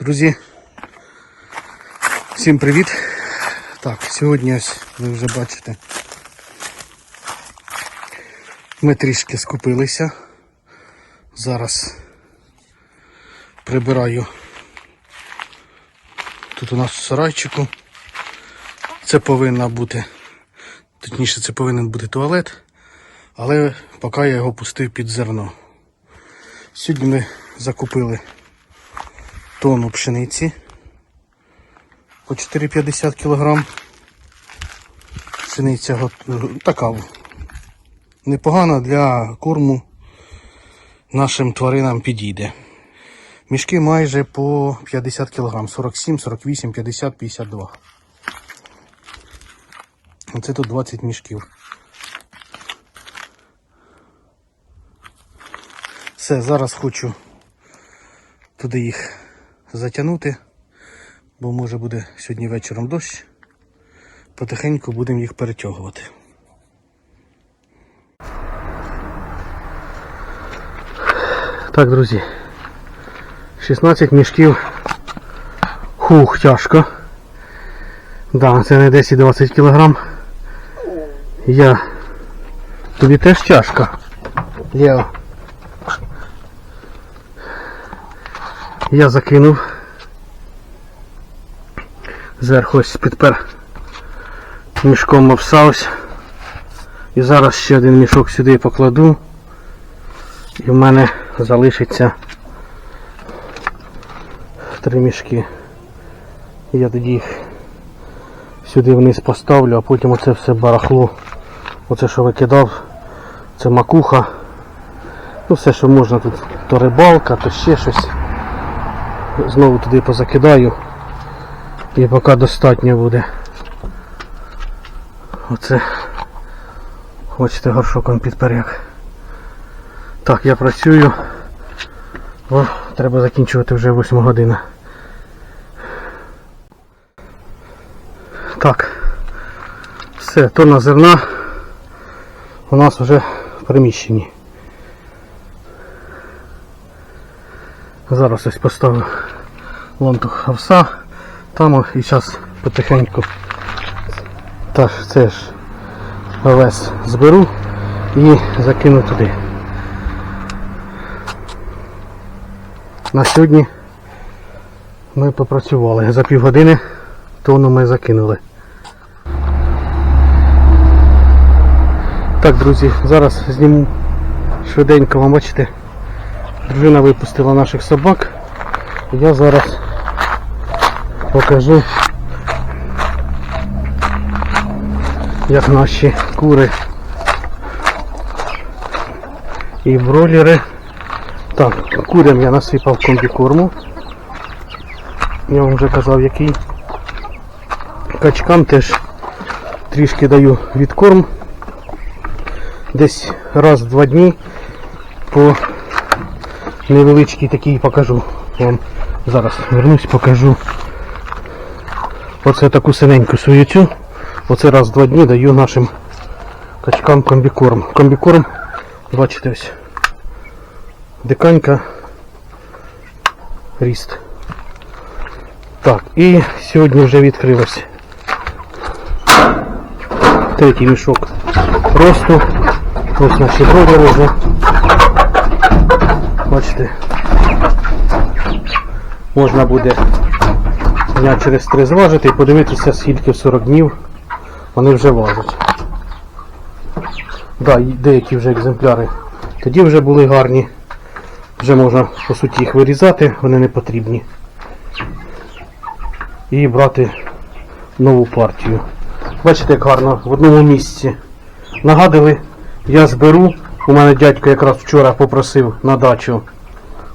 Друзі, всім привіт! Так, сьогодні ось ви вже бачите. Ми трішки скупилися. Зараз прибираю тут у нас в сарайчику. Це повинна бути, точніше, це повинен бути туалет, але поки я його пустив під зерно. Сьогодні ми закупили тонну пшениці по 4,50 кг. Пшениця така непогана для корму нашим тваринам підійде. Мішки майже по 50 кг, 47, 48, 50, 52. Оце тут 20 мішків. Все, зараз хочу туди їх затягнути, бо може буде сьогодні вечором дощ. Потихеньку будемо їх перетягувати. Так, друзі. 16 мішків. Хух, тяжко. Да, це не 10-20 кілограм. Я. Тобі теж тяжко. Лео. Я закинув. Зверху ось підпер мішком обсався. І зараз ще один мішок сюди покладу. І в мене залишиться три мішки. Я тоді їх сюди вниз поставлю, а потім оце все барахло. Оце що викидав, це макуха. Ну все, що можна тут, то рибалка, то ще щось. Знову туди позакидаю. І поки достатньо буде. Оце. Хочете горшоком підперек. Так, я працюю. О, треба закінчувати вже 8 година. Так. Все, тонна зерна у нас вже в приміщенні. Зараз ось поставлю лонтух овса. Там і зараз потихеньку та це ж овес зберу і закину туди. На сьогодні ми попрацювали. За півгодини тонну ми закинули. Так, друзі, зараз зніму швиденько вам бачите. Дружина випустила наших собак. Я зараз покажу, як наші кури і бройлери. Так, курям я насипав комбікорму. Я вам вже казав який. Качкам теж трішки даю відкорм. Десь раз в два дні по невеличкий такий покажу вам. Зараз вернусь, покажу. Оце таку синеньку суєцю. Оце раз в два дні даю нашим качкам комбікорм. Комбікорм, бачите ось. Диканька ріст. Так, і сьогодні вже відкрилось третій мішок росту. Ось наші бродери вже. Бачите, можна буде дня через три зважити і подивитися, скільки в 40 днів вони вже важать. Да, деякі вже екземпляри тоді вже були гарні. Вже можна по суті їх вирізати, вони не потрібні. І брати нову партію. Бачите, як гарно в одному місці. Нагадали, я зберу. У мене дядько якраз вчора попросив на дачу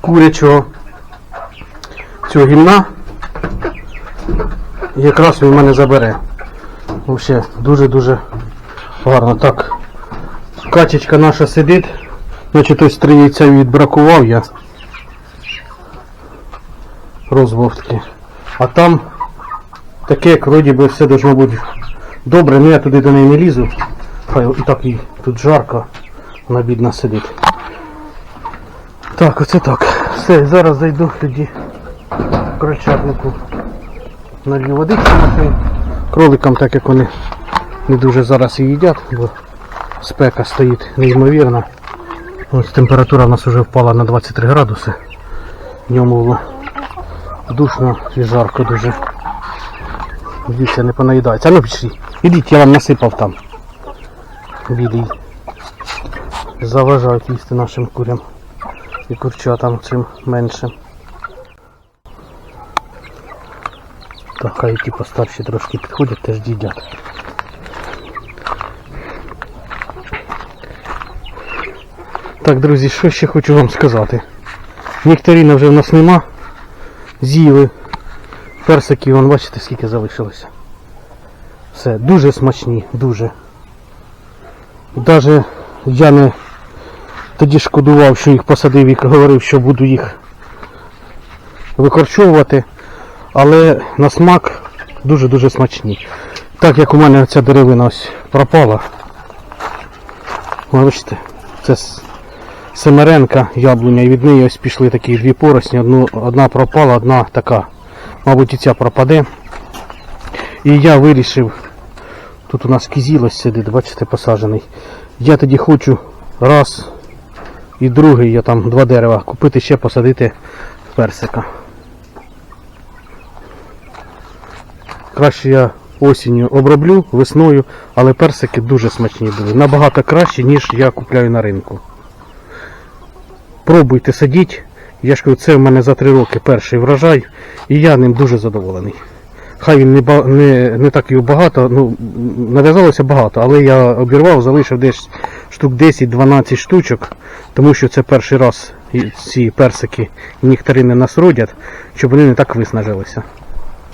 курячого цього гімна. І якраз він в мене забере. Взагалі, дуже-дуже гарно. Так, качечка наша сидить. Значить, ось три яйця відбракував я. Розвовтки. А там таке, як вроді би все должно бути добре, але я туди до неї не лізу. Хай і так їй тут жарко. Вона бідна сидить. Так, оце так. Все, зараз зайду тоді крольчатнику налью водички на. Кроликам, так як вони не дуже зараз і їдять, бо спека стоїть неймовірна. Ось температура в нас вже впала на 23 градуси. Днем було душно і жарко дуже. Дивіться, не понаїдається. А ну пішли. Ідіть, я вам насипав там. Білий. Заважають їсти нашим курям і курчатам цим менше. Так, хай ті постарші трошки підходять, теж їдять. Так, друзі, що ще хочу вам сказати. Нектаріна вже в нас нема. З'їли. Персиків, вон бачите, скільки залишилося. Все, дуже смачні, дуже. Даже я не тоді шкодував, що їх посадив і говорив, що буду їх викорчовувати. Але на смак дуже-дуже смачні. Так як у мене ця деревина ось пропала. Бачите, це семеренка яблуня, і від неї ось пішли такі дві поросні, одну, одна пропала, одна така. Мабуть, і ця пропаде. І я вирішив, тут у нас кізілось сидить, бачите, посаджений. Я тоді хочу раз і другий, я там два дерева, купити ще посадити персика. Краще я осінню оброблю, весною, але персики дуже смачні були. Набагато краще, ніж я купляю на ринку. Пробуйте садіть. Я ж кажу, це в мене за три роки перший врожай, і я ним дуже задоволений. Хай він не, не, не так і багато, ну, нав'язалося багато, але я обірвав, залишив десь штук 10-12 штучок, тому що це перший раз ці персики і нектарини нас родять, щоб вони не так виснажилися.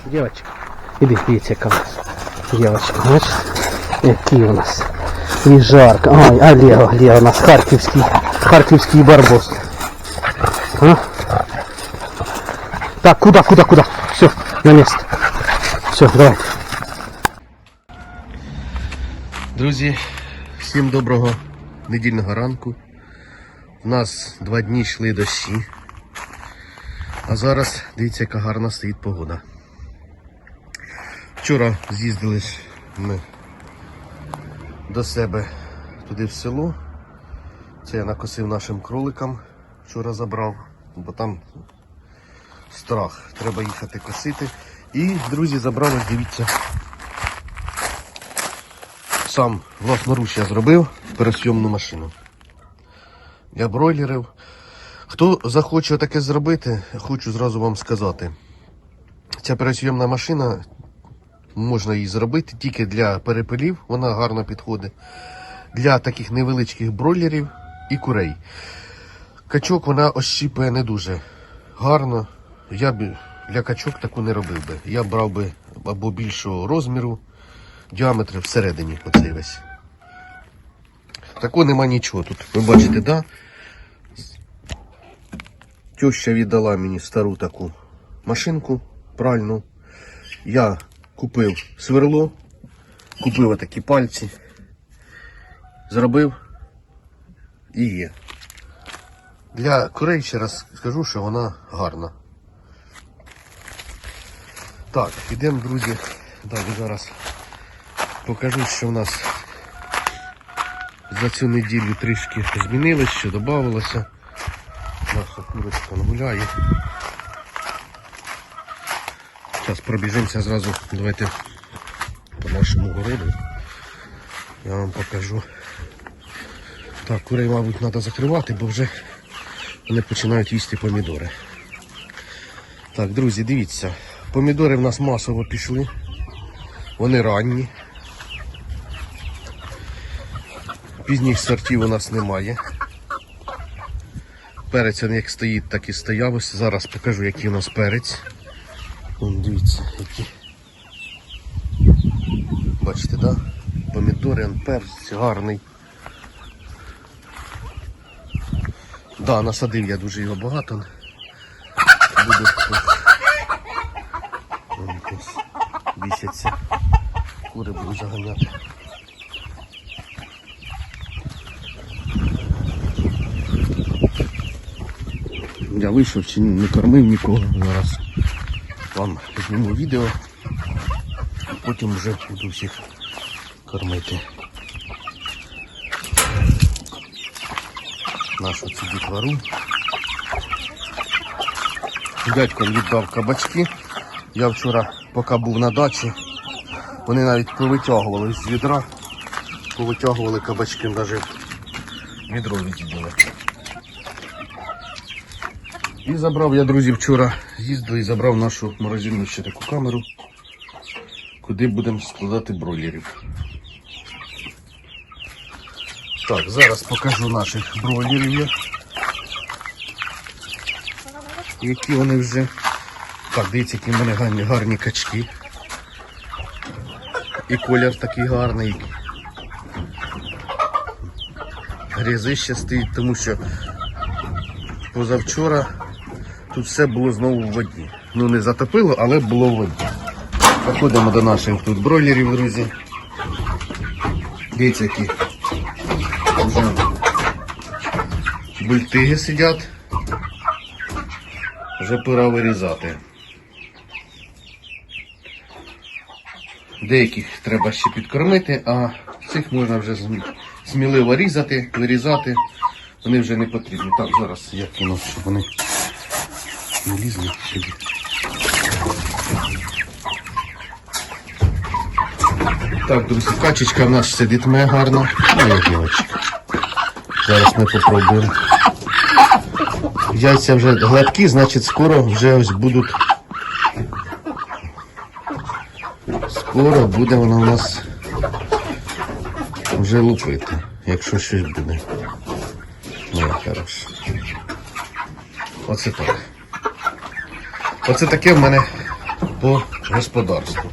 Дівчатка, іди, дивіться, яка у нас. Дівчатка, бачите? Який у нас. І жарко. Ой, а Лео, Лео у нас харківський, харківський барбос. А? Так, куда, куда, куда? Все, на место. Все, давай. Друзі, всім доброго недільного ранку. У нас два дні йшли дощі. А зараз дивіться, яка гарна стоїть погода. Вчора з'їздили ж ми до себе туди в село. Це я накосив нашим кроликам. Вчора забрав, бо там страх. Треба їхати косити. І, друзі, забрали, дивіться, сам власноруч я зробив пересйомну машину для бройлерів. Хто захоче таке зробити, хочу зразу вам сказати. Ця пересйомна машина можна її зробити тільки для перепилів, вона гарно підходить. Для таких невеличких бройлерів і курей. Качок вона ощіпує не дуже гарно. Я б для качок таку не робив би. Я брав би або більшого розміру, діаметр всередині оцей весь. Такого нема нічого тут. Ви бачите, да? Теща віддала мені стару таку машинку пральну. Я купив сверло, купив отакі пальці, зробив і є. Для курей ще раз скажу, що вона гарна. Так, ідемо, друзі, далі зараз покажу, що в нас за цю неділю трішки змінилось, що додавалося. Наша курочка гуляє. Зараз пробіжимося зразу, давайте по нашому городу. Я вам покажу. Так, курей, мабуть, треба закривати, бо вже вони починають їсти помідори. Так, друзі, дивіться. Помідори в нас масово пішли. Вони ранні. Пізніх сортів у нас немає. Перець він як стоїть, так і стояв. Ось Зараз покажу, який у нас перець. Вон, дивіться, які. Бачите, да? Помідори, перець гарний. Да, насадив я дуже його багато. Буду ось. Вон бісяться. Кури буду заганяти. Я вийшов чи не кормив нікого зараз. вам зніму відео, потім вже буду всіх кормити. Нашу цю дітвору. Дядько віддав кабачки. Я вчора, поки був на дачі, вони навіть повитягували з відра, повитягували кабачки, навіть відро відділи. І забрав я, друзі, вчора їздив і забрав нашу морозильну ще таку камеру, куди будемо складати бройлерів. Так, зараз покажу наших бройлерів. Які вони вже. Так, дивіться, які в мене гарні, гарні качки. І колір такий гарний. Грязище стоїть, тому що позавчора тут все було знову в воді. Ну не затопило, але було в воді. Заходимо до наших тут бройлерів, друзі. Дивіться, які вже бультиги сидять. Вже пора вирізати. Деяких треба ще підкормити, а цих можна вже сміливо різати, вирізати. Вони вже не потрібні. Так, зараз я кину, щоб вони не лізли сюди. Так, друзі, качечка в нас сидітиме гарно. Моя дівчинка. Зараз ми попробуємо. Яйця вже гладкі, значить скоро вже ось будуть. Скоро буде вона у нас вже лупити, якщо щось буде. Моя хороша. Оце так. Оце таке в мене по господарству.